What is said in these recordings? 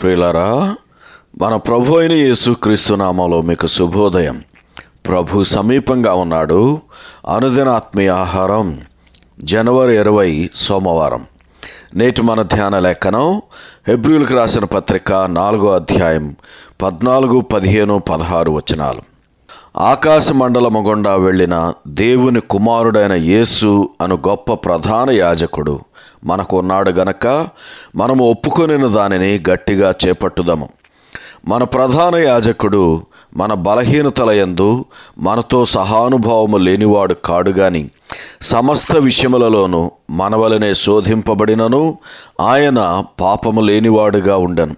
ప్రియులరా మన ప్రభు అయిన యేసుక్రీస్తు నామంలో మీకు శుభోదయం. ప్రభు సమీపంగా ఉన్నాడు. అనుదిన ఆత్మీయ ఆహారం జనవరి ఇరవై సోమవారం. నేటి మన ధ్యాన లేఖనం హెబ్రిల్కి రాసిన పత్రిక నాలుగో అధ్యాయం పద్నాలుగు పదిహేను పదహారు వచనాలు. ఆకాశ మండలము గుండా వెళ్ళిన దేవుని కుమారుడైన యేసు అను గొప్ప ప్రధాన యాజకుడు. మనకు ఉన్నాడు గనక మనము ఒప్పుకొనిన దానిని గట్టిగా చేపట్టుదాము. మన ప్రధాన యాజకుడు మన బలహీనతల యందు మనతో సహానుభావము లేనివాడు కాడు గాని సమస్త విషయములలోనూ మనవలనే శోధింపబడినను ఆయన పాపము లేనివాడుగా ఉండను.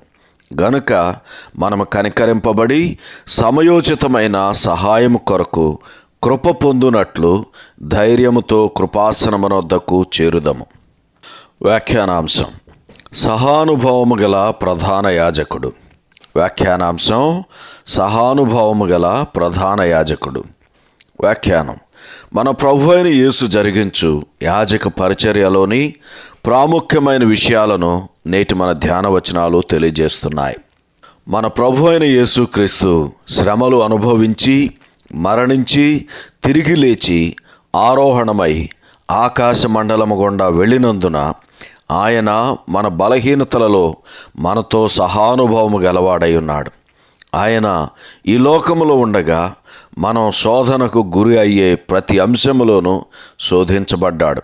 గనుక మనము కనికరింపబడి సమయోచితమైన సహాయం కొరకు కృప పొందునట్లు ధైర్యముతో కృపాసనమునొద్దకు చేరుదము. వ్యాఖ్యానాంశం. సహానుభవము గల ప్రధాన యాజకుడు. వ్యాఖ్యానాంశం. సహానుభవము గల ప్రధాన యాజకుడు. వ్యాఖ్యానం. మన ప్రభు అయిన యేసు జరిగించు యాజక పరిచర్యలోని ప్రాముఖ్యమైన విషయాలను నేటి మన ధ్యాన వచనాలు తెలియజేస్తున్నాయి. మన ప్రభు అయిన యేసుక్రీస్తు శ్రమలు అనుభవించి మరణించి తిరిగి లేచి ఆరోహణమై ఆకాశ మండలము గుండా వెళ్ళినందున ఆయన మన బలహీనతలలో మనతో సహానుభవము గలవాడై ఉన్నాడు. ఆయన ఈ లోకములో ఉండగా మనం శోధనకు గురి అయ్యే ప్రతి అంశములోనూ శోధించబడ్డాడు.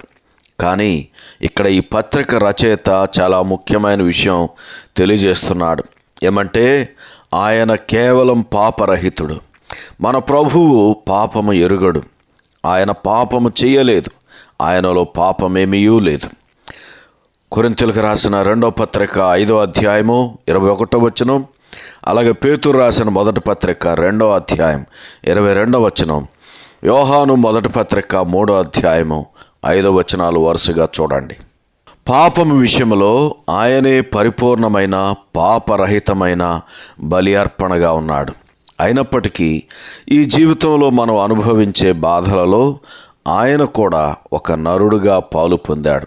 కానీ ఇక్కడ ఈ పత్రిక రచయిత చాలా ముఖ్యమైన విషయం తెలియజేస్తున్నాడు. ఏమంటే ఆయన కేవలం పాపరహితుడు. మన ప్రభువు పాపము ఎరుగడు. ఆయన పాపము చేయలేదు. ఆయనలో పాపమేమీయూ లేదు. కొరింతలకు రాసిన రెండో పత్రిక ఐదో అధ్యాయము ఇరవై ఒకటో వచనం అలాగే పేతురు రాసిన మొదటి పత్రిక రెండో అధ్యాయం ఇరవై రెండో వచనం. యోహాను మొదటి పత్రిక మూడో అధ్యాయము ఐదో వచనాలు వరుసగా చూడండి. పాపం విషయంలో ఆయనే పరిపూర్ణమైన పాపరహితమైన బలి అర్పణగా ఉన్నాడు. అయినప్పటికీ ఈ జీవితంలో మనం అనుభవించే బాధలలో ఆయన కూడా ఒక నరుడుగా పాలు పొందాడు.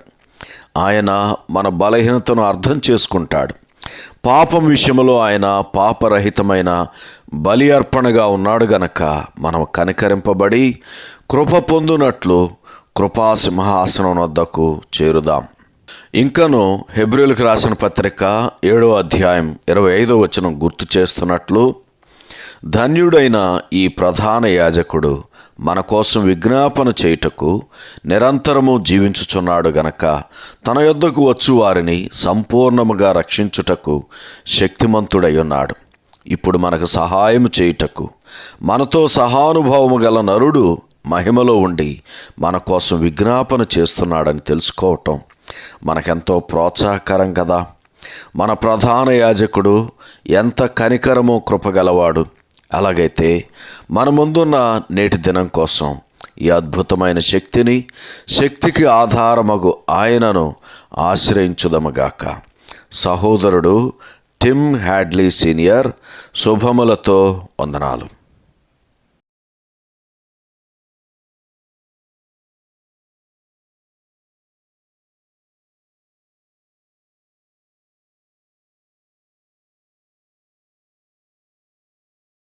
ఆయన మన బలహీనతను అర్థం చేసుకుంటాడు. పాపం విషయంలో ఆయన పాపరహితమైన బలి అర్పణగా ఉన్నాడు గనక మనం కనికరింపబడి కృప పొందునట్లు కృపాసింహాసనం వద్దకు చేరుదాం. ఇంకను హెబ్రిల్కి రాసిన పత్రిక ఏడో అధ్యాయం ఇరవై ఐదో వచనం గుర్తు చేస్తున్నట్లు ధన్యుడైన ఈ ప్రధాన యాజకుడు మన కోసం విజ్ఞాపన చేయుటకు నిరంతరము జీవించుచున్నాడు గనక తన యొద్దకు వచ్చు వారిని సంపూర్ణముగా రక్షించుటకు శక్తిమంతుడై ఉన్నాడు ఇప్పుడు మనకు సహాయం చేయుటకు మనతో సహానుభవము గల నరుడు మహిమలో ఉండి మన కోసం విజ్ఞాపన చేస్తున్నాడని తెలుసుకోవటం మనకెంతో ప్రోత్సాహకరం కదా. మన ప్రధాన యాజకుడు ఎంత కనికరమో కృపగలవాడు. అలాగైతే మన ముందున్న నేటి దినం కోసం ఈ అద్భుతమైన శక్తిని శక్తికి ఆధారమగు ఆయనను ఆశ్రయించుదమగాక. సహోదరుడు టిమ్ హ్యాడ్లీ సీనియర్ శుభములతో వందనాలు.